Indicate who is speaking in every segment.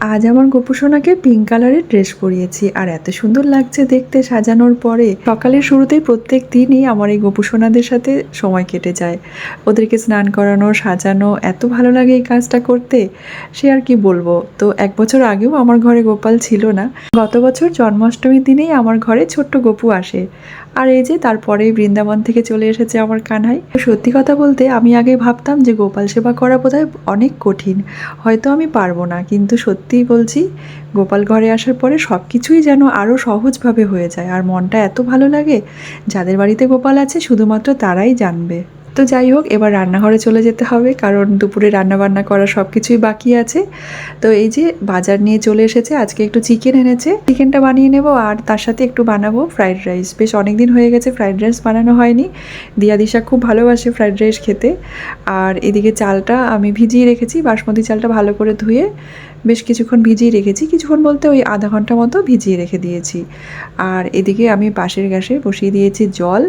Speaker 1: আজ আমার গোপুসোনাকে পিঙ্ক কালারের ড্রেস পরিয়েছি, আর এত সুন্দর লাগছে দেখতে সাজানোর পরে। সকালের শুরুতেই প্রত্যেক দিনই আমার এই গোপুসোনাদের সাথে সময় কেটে যায়। ওদেরকে স্নান করানো, সাজানো, এত ভালো লাগে এই কাজটা করতে, সে আর কি বলব? তো এক বছর আগেও আমার ঘরে গোপাল ছিল না। গত বছর জন্মাষ্টমীর দিনেই আমার ঘরে ছোট্ট গোপু আসে। আর এই যে তারপরে বৃন্দাবন থেকে চলে এসেছে আমার কানহাই। সত্যি কথা বলতে আমি আগে ভাবতাম যে গোপাল সেবা করা বোধহয় অনেক কঠিন। হয়তো আমি পারব না, কিন্তু সত্যিই বলছি, গোপাল ঘরে আসার পরে সব কিছুই যেন আরও সহজভাবে হয়ে যায় আর মনটা এত ভালো লাগে, যাদের বাড়িতে গোপাল আছে শুধুমাত্র তারাই জানবে। তো যাই হোক, এবার রান্নাঘরে চলে যেতে হবে, কারণ দুপুরে রান্না বান্না করা সব কিছুই বাকি আছে। তো এই যে বাজার নিয়ে চলে এসেছে, আজকে একটু চিকেন এনেছে। চিকেনটা বানিয়ে নেব আর তার সাথে একটু বানাবো ফ্রাইড রাইস। বেশ অনেক দিন হয়ে গেছে ফ্রাইড রাইস বানানো হয়নি। দিয়া দিশা খুব ভালোবাসে ফ্রাইড রাইস খেতে। আর এদিকে চালটা আমি ভিজিয়ে রেখেছি, বাসমতি চালটা ভালো করে ধুয়ে বেশ কিছুক্ষণ ভিজিয়ে রেখেছি। কিছুক্ষণ বলতে ওই আধা ঘণ্টা মতো ভিজিয়ে রেখে দিয়েছি। আর এদিকে আমি পাশের গ্যাসে বসিয়ে দিয়েছি জল।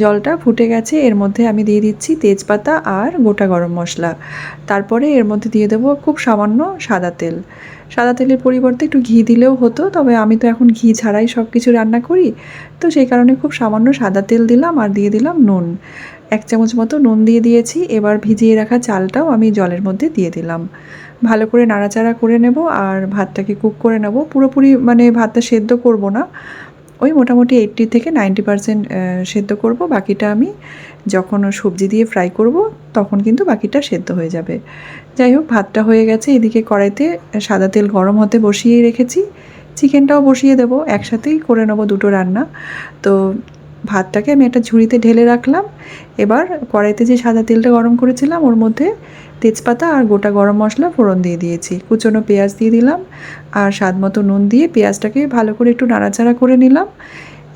Speaker 1: জলটা ফুটে গেছে, এর মধ্যে আমি দিয়ে দিচ্ছি তেজপাতা আর গোটা গরম মশলা। তারপরে এর মধ্যে দিয়ে দেবো খুব সামান্য সাদা তেল। সাদা তেলের পরিবর্তে একটু ঘি দিলেও হতো, তবে আমি তো এখন ঘি ছাড়াই সব কিছু রান্না করি। তো সেই কারণে খুব সামান্য সাদা তেল দিলাম আর দিয়ে দিলাম নুন। এক চামচ মতো নুন দিয়ে দিয়েছি। এবার ভিজিয়ে রাখা চালটাও আমি জলের মধ্যে দিয়ে দিলাম। ভালো করে নাড়াচাড়া করে নেব আর ভাতটাকে কুক করে নেব। পুরোপুরি মানে ভাতটা সেদ্ধ করব না। ওই মোটামুটি এইট্টি থেকে নাইনটি পারসেন্ট সেদ্ধ করব। বাকিটা আমি যখন সবজি দিয়ে ফ্রাই করব, তখন কিন্তু বাকিটা সেদ্ধ হয়ে যাবে। যাই হোক, ভাতটা হয়ে গেছে। এদিকে কড়াইতে সাদা তেল গরম হতে বসিয়ে রেখেছি। চিকেনটাও বসিয়ে দেবো। একসাথেই করে নেব দুটো রান্না। তো ভাতটাকে আমি একটা ঝুড়িতে ঢেলে রাখলাম। এবার কড়াইতে যে সাদা তেলটা গরম করেছিলাম, ওর মধ্যে তেজপাতা আর গোটা গরম মশলা ফোড়ন দিয়ে দিয়েছি। কুচনো পেঁয়াজ দিয়ে দিলাম আর স্বাদ মতো নুন দিয়ে পেঁয়াজটাকে ভালো করে একটু নাড়াচাড়া করে নিলাম।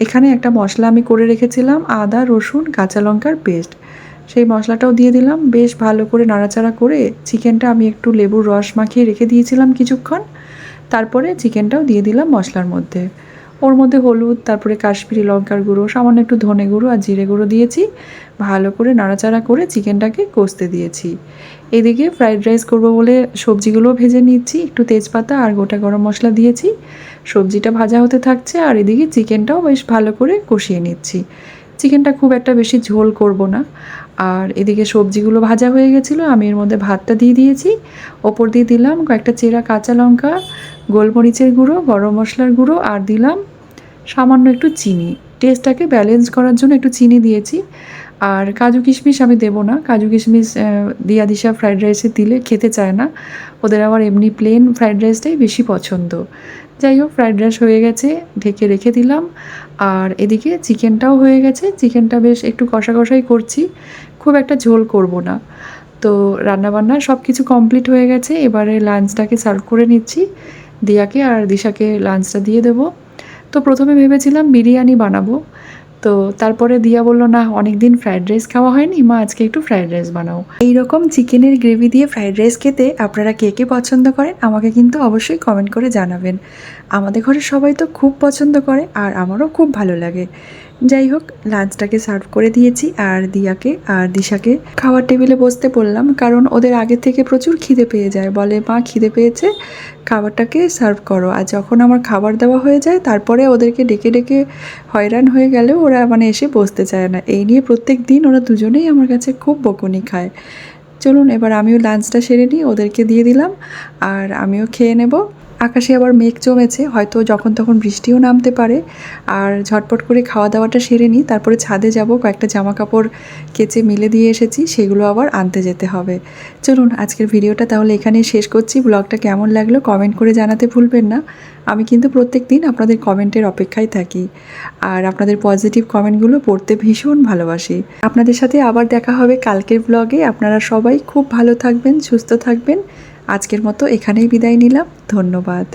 Speaker 1: এখানে একটা মশলা আমি করে রেখেছিলাম, আদা, রসুন, কাঁচা লঙ্কার পেস্ট। সেই মশলাটাও দিয়ে দিলাম। বেশ ভালো করে নাড়াচাড়া করে চিকেনটা আমি একটু লেবুর রস মাখিয়ে রেখে দিয়েছিলাম কিছুক্ষণ। তারপরে চিকেনটাও দিয়ে দিলাম মশলার মধ্যে। ওর মধ্যে হলুদ, তারপরে কাশ্মীরি লঙ্কার গুঁড়ো, সামান্য একটু ধনে গুঁড়ো আর জিরে গুঁড়ো দিয়েছি। ভালো করে নাড়াচাড়া করে চিকেনটাকে কষতে দিয়েছি। এদিকে ফ্রাইড রাইস করব বলে সবজিগুলোও ভেজে নিচ্ছি। একটু তেজপাতা আর গোটা গরম মশলা দিয়েছি। সবজিটা ভাজা হতে থাকছে আর এদিকে চিকেনটাও বেশ ভালো করে কষিয়ে নিচ্ছি। চিকেনটা খুব একটা বেশি ঝোল করব না। আর এদিকে সবজিগুলো ভাজা হয়ে গেছিল, আমি এর মধ্যে ভাতটা দিয়ে দিয়েছি। ওপর দিয়ে দিলাম কয়েকটা চেরা কাঁচা লঙ্কা, গোলমরিচের গুঁড়ো, গরম মশলার গুঁড়ো আর দিলাম সামান্য একটু চিনি। টেস্টটাকে ব্যালেন্স করার জন্য একটু চিনি দিয়েছি। আর কাজু কিশমিশ আমি দেবো না। কাজু কিশমিশ দিয়া দিশা ফ্রাইড রাইসে দিলে খেতে চায় না। ওদের আবার এমনি প্লেন ফ্রাইড রাইসটাই বেশি পছন্দ। যাই হোক ফ্রাইড রাইস হয়ে গেছে, ঢেকে রেখে দিলাম। আর এদিকে চিকেনটাও হয়ে গেছে। চিকেনটা বেশ একটু কষা কষাই করছি। খুব একটা ঝোল করব না। তো রান্নাবান্না সব কিছু কমপ্লিট হয়ে গেছে। এবারে লাঞ্চটাকে সার্ভ করে নিচ্ছি। দিয়াকে আর দিশাকে লাঞ্চটা দিয়ে দেবো। তো প্রথমে ভেবেছিলাম বিরিয়ানি বানাবো। তো তারপরে দিয়া বলল, না অনেক দিন ফ্রায়েড রাইস খাওয়া হয়নি, মা, আজকে একটু ফ্রায়েড রাইস বানাও। এই রকম চিকেনের গ্রেভি দিয়ে ফ্রায়েড রাইস খেতে আপনারা কে কে পছন্দ করেন, আমাকে কিন্তু অবশ্যই কমেন্ট করে জানাবেন। আমাদের ঘরে সবাই তো খুব পছন্দ করে, আর আমারও খুব ভালো লাগে। যাই হোক লাঞ্চটাকে সার্ভ করে দিয়েছি আর দিয়াকে আর দিশাকে। খাওয়ার টেবিলে বসতে বললাম, কারণ ওদের আগে থেকে প্রচুর খিদে পেয়ে যায়। বলে, মা, খিদে পেয়েছে? খাবারটাকে সার্ভ করো। আর যখন আমার খাবার দেওয়া হয়ে যায়, তারপরে ওদেরকে ডেকে ডেকে হয়রান হয়ে গেলেও ওরা মানে এসে বসতে চায় না। এই নিয়ে প্রত্যেক দিন ওরা দুজনেই আমার কাছে খুব বকুনি খায়। চলুন, এবার আমিও লাঞ্চটা সেরে নিই, ওদেরকে দিয়ে দিলাম, আর আমিও খেয়ে নেব। আকাশে আবার মেঘ জমেছে, হয়তো যখন তখন বৃষ্টিও নামতে পারে। আর ঝটপট করে খাওয়া দাওয়াটা সেরে নিই, তারপরে ছাদে যাব, কয়েকটা জামা কাপড় কেচে মিলে দিয়ে এসেছি, সেগুলো আবার আনতে যেতে হবে। চলুন, আজকের ভিডিওটা তাহলে এখানেই শেষ করছি। ব্লগটা কেমন লাগল কমেন্ট করে জানাতে ভুলবেন না। আমি কিন্তু প্রত্যেক দিন আপনাদের কমেন্টের অপেক্ষায় থাকি। আর আপনাদের পজিটিভ কমেন্টগুলো পড়তে ভীষণ ভালোবাসি। আপনাদের সাথে আবার দেখা হবে কালকের ব্লগে। আপনারা সবাই খুব ভালো থাকবেন, সুস্থ থাকবেন। আজকের মতো এখানেই বিদায় নিলাম। ধন্যবাদ।